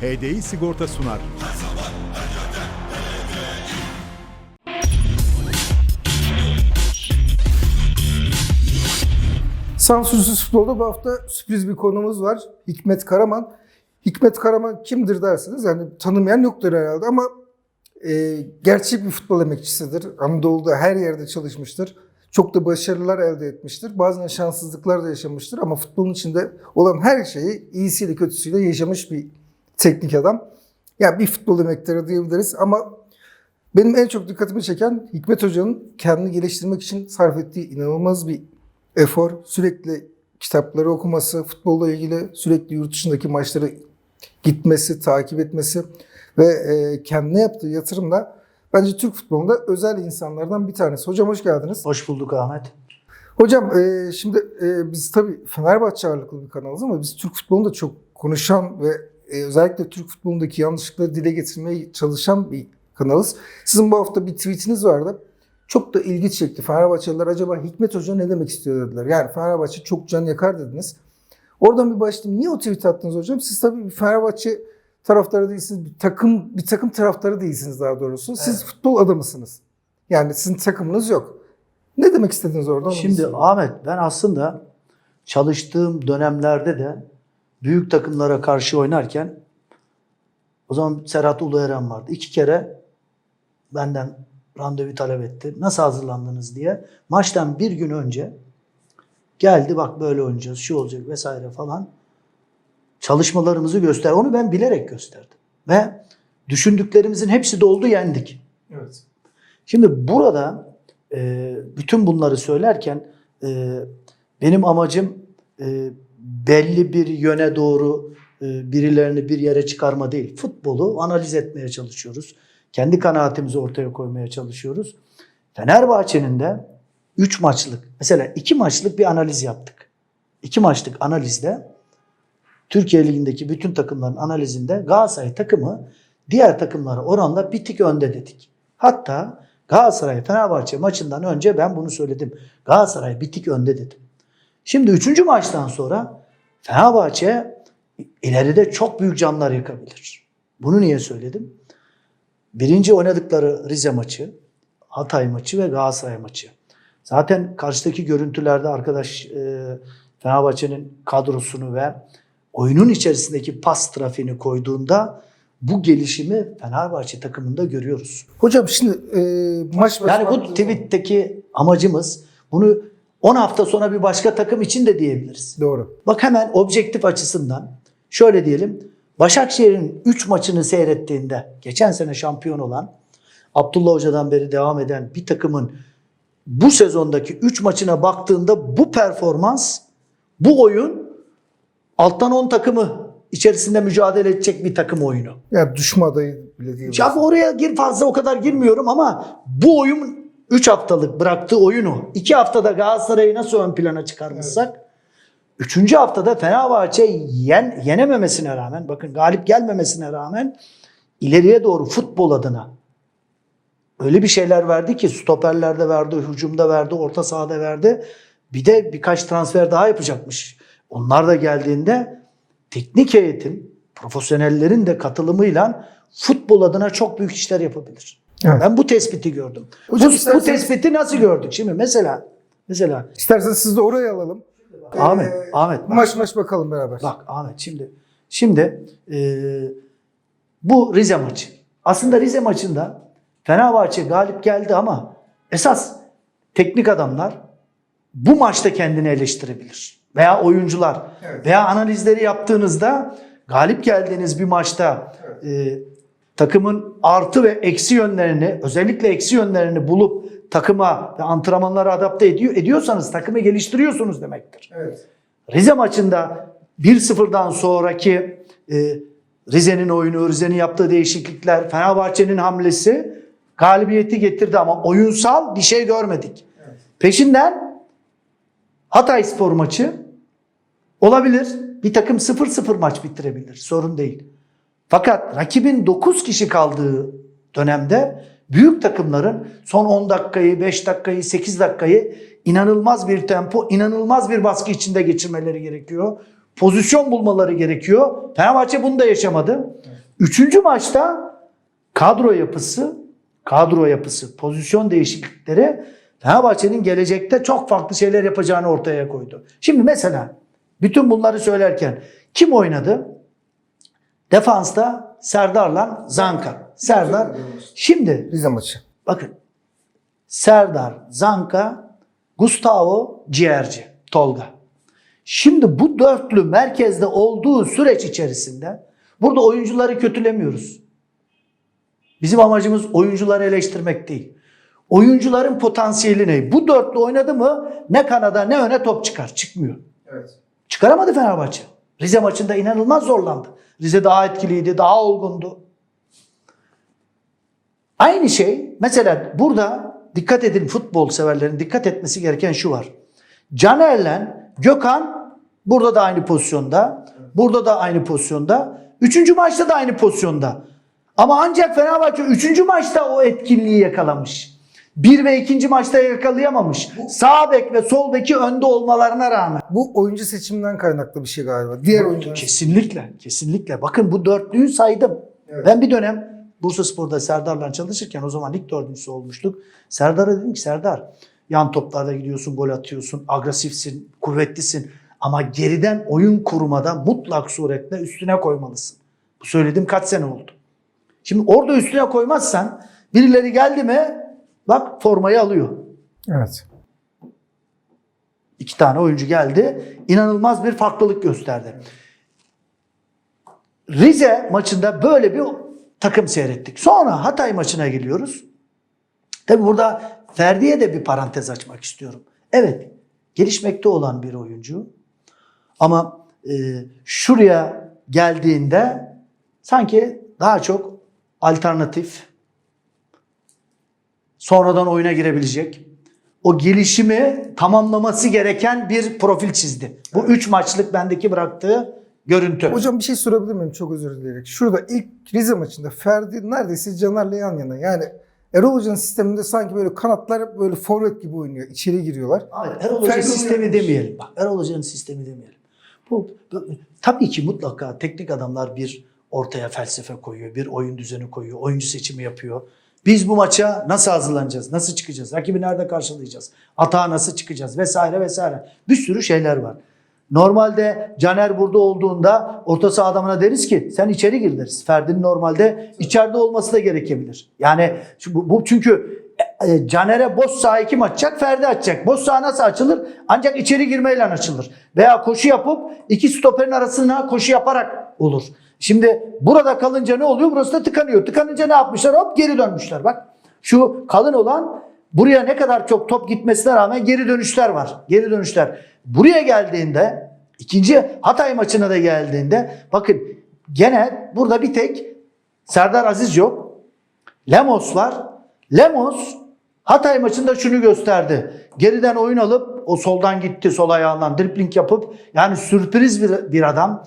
HDI Sigorta sunar. Sansürsüz futbolda bu hafta sürpriz bir konumuz var. Hikmet Karaman. Hikmet Karaman kimdir dersiniz? Yani tanımayan yoktur herhalde ama e, gerçek bir futbol emekçisidir. Anadolu'da her yerde çalışmıştır. Çok da başarılar elde etmiştir. Bazen şanssızlıklar da yaşamıştır ama futbolun içinde olan her şeyi iyisiyle kötüsüyle yaşamış bir teknik adam. Yani bir futbol emektarı diyebiliriz ama benim en çok dikkatimi çeken Hikmet Hoca'nın kendini geliştirmek için sarf ettiği inanılmaz bir efor, sürekli kitapları okuması, futbolla ilgili sürekli yurt dışındaki maçları gitmesi, takip etmesi ve e, kendine yaptığı yatırımla bence Türk futbolunda özel insanlardan bir tanesi. Hocam hoş geldiniz. Hoş bulduk Ahmet. Hocam e, şimdi e, biz tabii Fenerbahçe ağırlıklı bir kanalız ama biz Türk futbolunda çok konuşan ve e, özellikle Türk futbolundaki yanlışlıkları dile getirmeye çalışan bir kanalız. Sizin bu hafta bir tweetiniz vardı. Çok da ilgi çekti. Fenerbahçeliler acaba Hikmet Hoca ne demek istiyor dediler. Yani Fenerbahçe çok can yakar dediniz. Oradan bir başladım. Niye o tweet attınız hocam? Siz tabii bir Fenerbahçe taraftarı değilsiniz. Bir takım bir takım taraftarı değilsiniz daha doğrusu. Siz Evet. futbol adamısınız. Yani sizin takımınız yok. Ne demek istediniz orada? Şimdi. Ahmet ben aslında çalıştığım dönemlerde de büyük takımlara karşı oynarken o zaman Serhat Ulueren vardı. İki kere benden randevu talep etti. Nasıl hazırlandınız diye. Maçtan bir gün önce geldi bak böyle oynayacağız, şu olacak vesaire falan. Çalışmalarımızı göster. Onu ben bilerek gösterdim. Ve düşündüklerimizin hepsi doldu yendik. Evet. Şimdi burada e, bütün bunları söylerken e, benim amacım e, belli bir yöne doğru e, birilerini bir yere çıkarma değil. Futbolu analiz etmeye çalışıyoruz. Kendi kanaatimizi ortaya koymaya çalışıyoruz. Fenerbahçe'nin de 3 maçlık, mesela 2 maçlık bir analiz yaptık. 2 maçlık analizde Türkiye Ligi'ndeki bütün takımların analizinde Galatasaray takımı diğer takımlara oranla bir tık önde dedik. Hatta Galatasaray Fenerbahçe maçından önce ben bunu söyledim. Galatasaray bir tık önde dedim. Şimdi üçüncü maçtan sonra Fenerbahçe ileride çok büyük canlar yakabilir. Bunu niye söyledim? Birinci oynadıkları Rize maçı, Hatay maçı ve Galatasaray maçı. Zaten karşıdaki görüntülerde arkadaş e, Fenerbahçe'nin kadrosunu ve oyunun içerisindeki pas trafiğini koyduğunda bu gelişimi Fenerbahçe takımında görüyoruz. Hocam şimdi e, maç Yani bu tweet'teki amacımız bunu 10 hafta sonra bir başka takım için de diyebiliriz. Doğru. Bak hemen objektif açısından şöyle diyelim. Başakşehir'in 3 maçını seyrettiğinde geçen sene şampiyon olan Abdullah Hoca'dan beri devam eden bir takımın bu sezondaki 3 maçına baktığında bu performans, bu oyun alttan 10 takımı içerisinde mücadele edecek bir takım oyunu. Yani düşme adayı bile diyebiliriz. Ya oraya gir fazla o kadar girmiyorum ama bu oyun 3 haftalık bıraktığı oyunu 2 haftada Galatasaray'ı nasıl ön plana çıkarmışsak 3. haftada Fenerbahçe yen, yenememesine rağmen bakın galip gelmemesine rağmen ileriye doğru futbol adına öyle bir şeyler verdi ki stoperlerde verdi, hücumda verdi, orta sahada verdi. Bir de birkaç transfer daha yapacakmış. Onlar da geldiğinde teknik heyetin, profesyonellerin de katılımıyla futbol adına çok büyük işler yapabilir. Evet. Ben bu tespiti gördüm. Hocam bu, bu isterseniz- tespiti nasıl gördük? Şimdi mesela mesela İsterseniz siz de oraya alalım. Ahmet, Ee, Ahmet bak. Maç maç bakalım beraber. Bak Ahmet şimdi şimdi e, bu Rize maçı. Aslında Rize maçında Fenerbahçe galip geldi ama esas teknik adamlar bu maçta kendini eleştirebilir. Veya oyuncular Evet. veya analizleri yaptığınızda galip geldiğiniz bir maçta e, takımın artı ve eksi yönlerini özellikle eksi yönlerini bulup takıma ve antrenmanlara adapte ediyor ediyorsanız takımı geliştiriyorsunuz demektir. Evet. Rize maçında 1-0'dan sonraki e, Rize'nin oyunu, Rize'nin yaptığı değişiklikler, Fenerbahçe'nin hamlesi galibiyeti getirdi ama oyunsal bir şey görmedik. Peşinden Hatay Spor maçı olabilir. Bir takım 0-0 maç bitirebilir. Sorun değil. Fakat rakibin 9 kişi kaldığı dönemde büyük takımların son 10 dakikayı, 5 dakikayı, 8 dakikayı inanılmaz bir tempo, inanılmaz bir baskı içinde geçirmeleri gerekiyor. pozisyon bulmaları gerekiyor. Fenerbahçe bunu da yaşamadı. Üçüncü maçta kadro yapısı, kadro yapısı, pozisyon değişiklikleri Fenerbahçe'nin gelecekte çok farklı şeyler yapacağını ortaya koydu. Şimdi mesela bütün bunları söylerken kim oynadı? Defansta Serdar'la Zanka. Serdar. Şimdi Rize maçı. bakın Serdar, Zanka, Gustavo, Ciğerci, Tolga. Şimdi bu dörtlü merkezde olduğu süreç içerisinde burada oyuncuları kötülemiyoruz. Bizim amacımız oyuncuları eleştirmek değil. Oyuncuların potansiyeli ne? Bu dörtlü oynadı mı ne kanada ne öne top çıkar. Çıkmıyor. Evet. Çıkaramadı Fenerbahçe. Rize maçında inanılmaz zorlandı. Rize daha etkiliydi, daha olgundu. Aynı şey mesela burada dikkat edin futbol severlerin dikkat etmesi gereken şu var. Caner'le Gökhan burada da aynı pozisyonda. Burada da aynı pozisyonda. Üçüncü maçta da aynı pozisyonda. Ama ancak Fenerbahçe üçüncü maçta o etkinliği yakalamış. Bir ve ikinci maçta yakalayamamış. Sağ bek ve sol beki önde olmalarına rağmen. Bu oyuncu seçiminden kaynaklı bir şey galiba. Diğer oyuncular. Kesinlikle, kesinlikle. Bakın bu dörtlüyü saydım. Evet. Ben bir dönem Bursa Spor'da Serdar'la çalışırken o zaman lig dördüncüsü olmuştuk. Serdar'a dedim ki Serdar yan toplarda gidiyorsun, gol atıyorsun, agresifsin, kuvvetlisin. Ama geriden oyun kurmada mutlak suretle üstüne koymalısın. Bu söylediğim kaç sene oldu. Şimdi orada üstüne koymazsan birileri geldi mi bak formayı alıyor. Evet. İki tane oyuncu geldi. İnanılmaz bir farklılık gösterdi. Rize maçında böyle bir takım seyrettik. Sonra Hatay maçına geliyoruz. Tabi burada Ferdi'ye de bir parantez açmak istiyorum. Evet, gelişmekte olan bir oyuncu. Ama e, şuraya geldiğinde sanki daha çok alternatif, sonradan oyuna girebilecek, o gelişimi tamamlaması gereken bir profil çizdi. Bu üç maçlık bendeki bıraktığı görüntü. Hocam bir şey sorabilir miyim? Çok özür dileyerek. Şurada ilk Rize maçında Ferdi neredeyse Caner'le yan yana. Yani Erol Hoca'nın sisteminde sanki böyle kanatlar böyle forvet gibi oynuyor. İçeri giriyorlar. Hayır, Erol Hoca Ferdi sistemi oynamış. demeyelim. Bak, Erol Hoca'nın sistemi demeyelim. Bu, bu- tabii ki mutlaka teknik adamlar bir ortaya felsefe koyuyor, bir oyun düzeni koyuyor, oyuncu seçimi yapıyor. Biz bu maça nasıl hazırlanacağız, nasıl çıkacağız, rakibi nerede karşılayacağız, atağa nasıl çıkacağız vesaire vesaire. Bir sürü şeyler var. Normalde Caner burada olduğunda orta saha adamına deriz ki sen içeri gir deriz. Ferdi'nin normalde içeride olması da gerekebilir. Yani bu çünkü e, e, Caner'e boş saha kim açacak? Ferdi açacak. Boş saha nasıl açılır? Ancak içeri girmeyle açılır. Veya koşu yapıp iki stoperin arasına koşu yaparak olur. Şimdi burada kalınca ne oluyor? Burası da tıkanıyor. Tıkanınca ne yapmışlar? Hop geri dönmüşler. Bak şu kalın olan buraya ne kadar çok top gitmesine rağmen geri dönüşler var. Geri dönüşler. Buraya geldiğinde ikinci Hatay maçına da geldiğinde bakın gene burada bir tek Serdar Aziz yok. Lemos var. Lemos Hatay maçında şunu gösterdi. Geriden oyun alıp o soldan gitti sol ayağından dripling yapıp yani sürpriz bir, bir adam.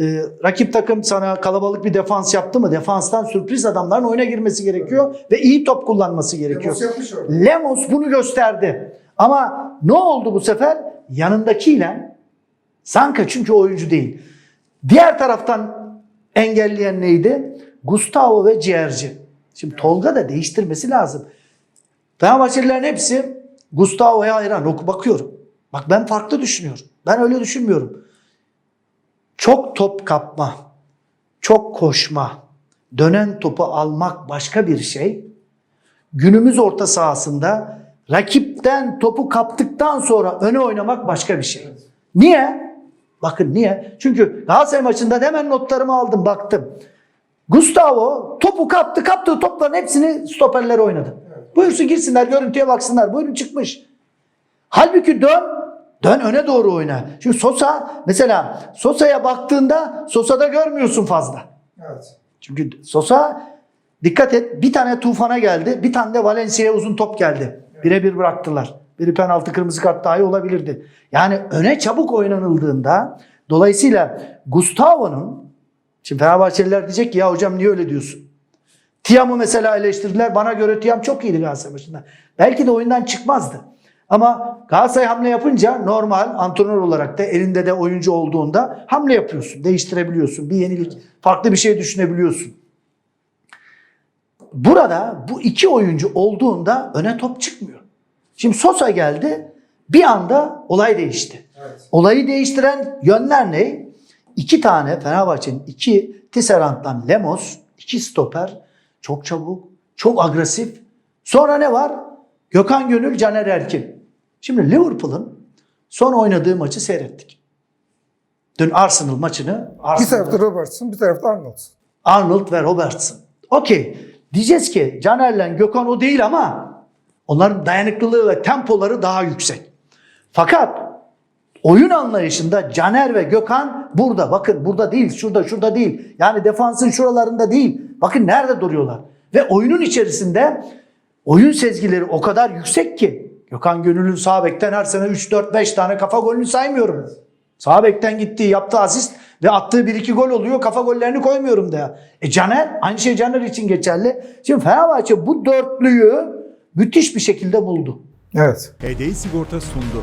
Ee, rakip takım sana kalabalık bir defans yaptı mı? Defanstan sürpriz adamların oyuna girmesi gerekiyor ve iyi top kullanması gerekiyor. Lemos. Lemos bunu gösterdi. Ama ne oldu bu sefer? Yanındakiyle Sanka çünkü oyuncu değil. Diğer taraftan engelleyen neydi? Gustavo ve Ciğerci. Şimdi Tolga da değiştirmesi lazım. Fenerbahçelilerin hepsi Gustavo'ya hayran. Bakıyorum. Bak ben farklı düşünüyorum. Ben öyle düşünmüyorum. Çok top kapma, çok koşma, dönen topu almak başka bir şey. Günümüz orta sahasında rakipten topu kaptıktan sonra öne oynamak başka bir şey. Niye? Bakın niye? Çünkü Galatasaray maçında hemen notlarımı aldım baktım. Gustavo topu kaptı kaptığı topların hepsini stoperlere oynadı. Buyursun girsinler görüntüye baksınlar. Buyurun çıkmış. Halbuki dön dön öne doğru oyna. Şimdi Sosa mesela Sosa'ya baktığında Sosa'da görmüyorsun fazla. Evet. Çünkü Sosa dikkat et bir tane Tufan'a geldi. Bir tane de Valencia'ya uzun top geldi. Birebir bıraktılar. Biri penaltı kırmızı kart dahi olabilirdi. Yani öne çabuk oynanıldığında dolayısıyla Gustavo'nun şimdi Fenerbahçeliler diyecek ki ya hocam niye öyle diyorsun? Tiam'ı mesela eleştirdiler. Bana göre Tiam çok iyiydi Galatasaray maçında. Belki de oyundan çıkmazdı. Ama Galatasaray hamle yapınca normal antrenör olarak da elinde de oyuncu olduğunda hamle yapıyorsun. Değiştirebiliyorsun. Bir yenilik, farklı bir şey düşünebiliyorsun. Burada bu iki oyuncu olduğunda öne top çıkmıyor. Şimdi Sosa geldi. Bir anda olay değişti. Olayı değiştiren yönler ne? İki tane Fenerbahçe'nin iki Tisserant'tan Lemos, iki stoper çok çabuk, çok agresif. Sonra ne var? Gökhan Gönül, Caner Erkin. Şimdi Liverpool'un son oynadığı maçı seyrettik. Dün Arsenal maçını Bir Arsenal'da- tarafta Robertson, bir tarafta Arnold. Arnold ve Robertson. Okey. Diyeceğiz ki Caner'le Gökhan o değil ama onların dayanıklılığı ve tempoları daha yüksek. Fakat oyun anlayışında Caner ve Gökhan burada. Bakın burada değil, şurada, şurada değil. Yani defansın şuralarında değil. Bakın nerede duruyorlar. Ve oyunun içerisinde oyun sezgileri o kadar yüksek ki Gökhan Gönül'ün sağ bekten her sene 3 4 5 tane kafa golünü saymıyorum. Sağ bekten gittiği, yaptığı asist ve attığı bir iki gol oluyor. Kafa gollerini koymuyorum da. E Caner, aynı şey Caner için geçerli. Şimdi Fenerbahçe bu dörtlüyü müthiş bir şekilde buldu. Evet. HDI Sigorta sundu.